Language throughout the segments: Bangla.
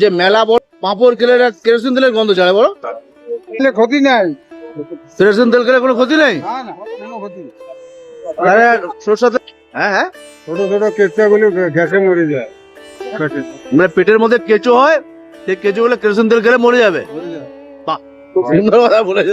যে মেলা বড় পাঁপড় খেলে কেরোসিন তেলের গন্ধ ছাড়ে বলো। এলে ক্ষতি নাই। কেরোসিন তেল খেলে কোনো ক্ষতি নেই? হ্যাঁ হ্যাঁ। ছোট ছোট কেঁচাগুলো গ্যাসে মরে যায়। মানে পেটের মধ্যে কেঁচো হয় সেই কেঁচো গুলো কেরোসিন তেল খেলে মরে যাবে। খুব সুন্দর কথা বলেছ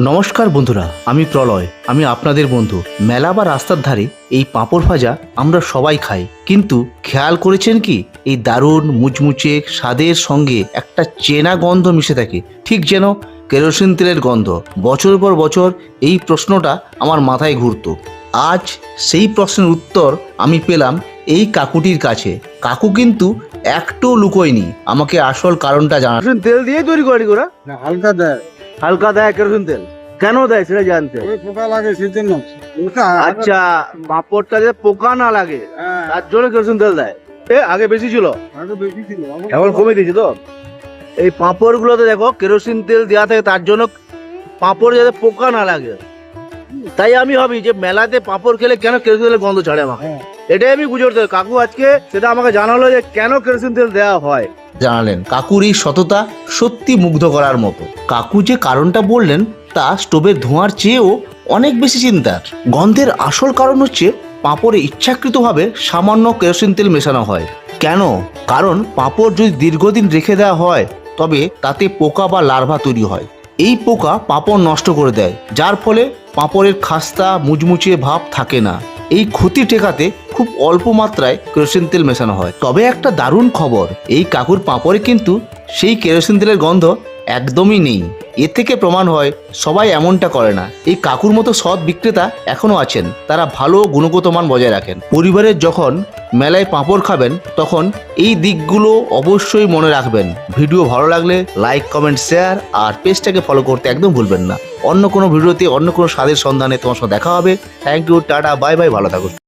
নমস্কার বন্ধুরা আমি প্রলয় আমি আপনাদের বন্ধু। মেলা বা রাস্তার ধারে এই পাঁপড় ভাজা আমরা সবাই খাই। কিন্তু খেয়াল করেছেন কি? এই দারুণ মুচমুচে স্বাদের সঙ্গে একটা চেনা গন্ধ মিশে থাকে। ঠিক যেন কেরোসিন তেলের গন্ধ। বছর পর বছর এই প্রশ্নটা আমার মাথায় ঘুরত। আজ সেই প্রশ্নের উত্তর আমি পেলাম এই কাকুটির কাছে। কাকু কিন্তু একটু লুকোয়নি। আমাকে আসল কারণটা জানা তেল দিয়ে তৈরি করি ওরা? হালকা দেয়। হালকা দেয় কেরোসিন তেল। কেন দেয় সেটা জানতে ওই পোকা লাগে সেজন্য। আচ্ছা পাঁপড়টা যে পোকা না লাগে হ্যাঁ, তার জন্য কেরোসিন তেল দেয়। এ আগে বেশি ছিল? আগে বেশি ছিল এখন- এখন কমে দিয়েছে তো? এই পাঁপড় গুলোতে দেখো কেরোসিন তেল দেওয়া থাকে তার জন্য পাঁপড় যাতে পোকা না লাগে। তাই আমি ভাবি যে মেলাতে পাঁপড় খেলে কেন কেরোসিন তেলের গন্ধ ছাড়ে আমাকে? হ্যাঁ। এটাই আমি বুঝে উঠতে কাকু আজকে সেটা আমাকে জানালো যে কেন কেরোসিন তেল দেওয়া হয়। জানালেন কাকুর এই সততা সত্যি মুগ্ধ করার মতো। কাকু যে কারণটা বললেন তা স্টোভের ধোঁয়ার চেয়েও অনেক বেশি চিন্তার। গন্ধের আসল কারণ হচ্ছে পাঁপড়ে ইচ্ছাকৃতভাবে সামান্য কেরোসিন তেল মেশানো হয়। কেন? কারণ পাঁপড় যদি দীর্ঘদিন রেখে দেওয়া হয় তবে তাতে পোকা বা লার্ভা তৈরি হয়। এই পোকা পাঁপড় নষ্ট করে দেয় যার ফলে পাঁপড়ের খাস্তা, মুচমুচে ভাব থাকে না। এই ক্ষতি টেকাতে খুব অল্প মাত্রায় কেরোসিন তেল মেশানো হয়। তবে একটা দারুণ খবর, এই কাকুর পাঁপড়ে কিন্তু সেই কেরোসিন তেলের গন্ধ একদমই নেই। এ থেকে প্রমাণ হয়, সবাই এমনটা করে না। এই কাকুর মতো সৎ বিক্রেতা এখনও আছেন, তারা ভালো গুণগত মান বজায় রাখেন। পরিবারের যখন মেলায় পাঁপড় খাবেন, তখন এই দিকগুলো অবশ্যই মনে রাখবেন। ভিডিও ভালো লাগলে লাইক, কমেন্ট, শেয়ার আর পেজটাকে ফলো করতে একদম ভুলবেন না। অন্য কোনো ভিডিওতে অন্য কোনো স্বাদের সন্ধানে তোমার সাথে দেখা হবে। Thank you tata bye bye ভালো থাকুন।